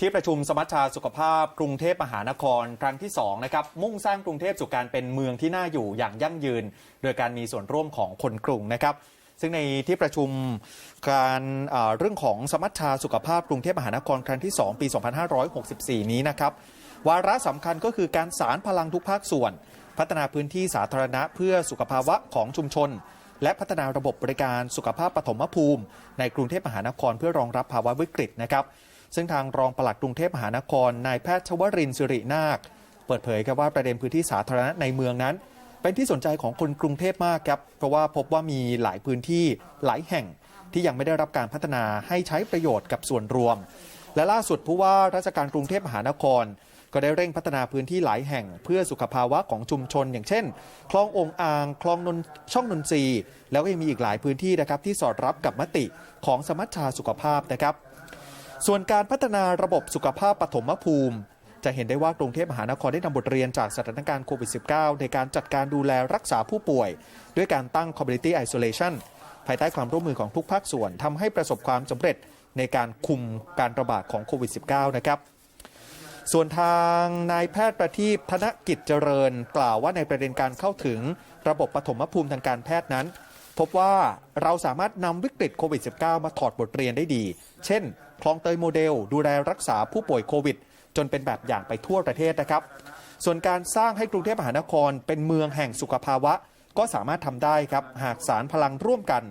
ที่ประชุมสมัชชาสุขภาพกรุงเทพมหานครครั้งที่2นะครับมุ่งสร้างกรุงเทพสู่การเป็นเมืองที่น่าอยู่อย่างยั่งยืน โดยการมีส่วนร่วมของคนกรุงนะครับ ซึ่งในที่ประชุมการเรื่องของสมัชชาสุขภาพกรุงเทพมหานครครั้งที่ 2 ปี 2564 นี้นะครับ วาระสำคัญก็คือการสารพลังทุกภาคส่วน พัฒนาพื้นที่สาธารณะเพื่อสุขภาวะของชุมชน และพัฒนาระบบบริการสุขภาพปฐมภูมิ ในกรุงเทพมหานครเพื่อรองรับภาวะวิกฤตนะครับ ซึ่งทางรองปลัดกรุงเทพมหานครนายแพทย์ชวรินสิรินาค เปิดเผยครับว่าประเด็นพื้นที่สาธารณะในเมืองนั้น เป็นที่สนใจของคนกรุงเทพมากครับเพราะว่าพบว่ามีหลายพื้นที่หลายแห่งที่ยังไม่ได้รับการพัฒนาให้ใช้ประโยชน์กับส่วนรวม และล่าสุดผู้ว่าราชการกรุงเทพมหานคร ก็ได้เร่งพัฒนาพื้นที่หลายแห่ง เพื่อสุขภาวะของชุมชน อย่างเช่น คลององอ่าง คลองนนช่องนนทรีแล้วก็ยังมีอีกหลายพื้นที่นะครับที่สอดรับกับมติของสมัชชาสุขภาพนะครับ ส่วนการพัฒนาระบบสุขภาพปฐมภูมิ จะเห็นได้ว่ากรุงเทพมหานครได้นำบทเรียนจากสถานการณ์โควิด -19 ในการจัดการดูแลรักษาผู้ป่วย ด้วยการตั้ง community isolation ภายใต้ความร่วมมือของทุกภาคส่วนทำให้ประสบความสำเร็จในการคุมการระบาดของโควิด -19 นะครับส่วนทางนายแพทย์ประทีปธนกิจเจริญ กล่าวว่าในประเด็นการเข้าถึงระบบปฐมภูมิทางการแพทย์นั้น พบว่าเราสามารถนำวิกฤตโควิด -19 มาถอดบทเรียนได้ดี เช่น คลองเตยโมเดล ดูแลรักษาผู้ป่วยโควิด จนเป็นแบบอย่างไปทั่วประเทศนะครับ ส่วนการสร้างให้กรุงเทพมหานครเป็นเมืองแห่งสุขภาวะ ก็สามารถทำได้ครับ หากสารพลังร่วมกัน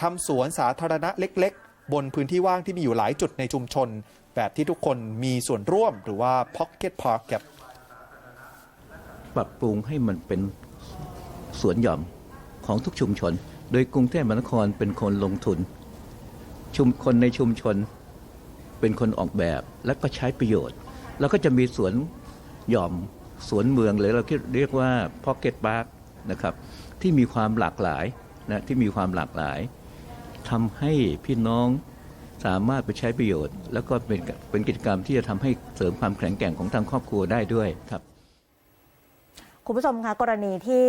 ทำสวนสาธารณะเล็ก ๆ บนพื้นที่ว่างที่มีอยู่หลายจุดในชุมชน แบบที่ทุกคนมีส่วนร่วมหรือว่า Pocket Park ครับปรับปรุงให้มันเป็นสวนหย่อมของทุกชุมชน โดยกรุงเทพมหานครเป็นคนลงทุน ชุมคนในชุมชน เป็นคนออกแบบและก็ใช้ประโยชน์ แล้วก็จะมีสวนหย่อมสวนเมืองหรือเราเรียกว่า Pocket Park นะครับที่มีความหลากหลายนะที่มีความหลากหลายทำให้พี่น้องสามารถไปใช้ประโยชน์ แล้วก็เป็นเป็นกิจกรรมที่จะทำให้เสริมความแข็งแกร่งของทางครอบครัวได้ด้วยครับ คุณผู้ชมคะกรณีที่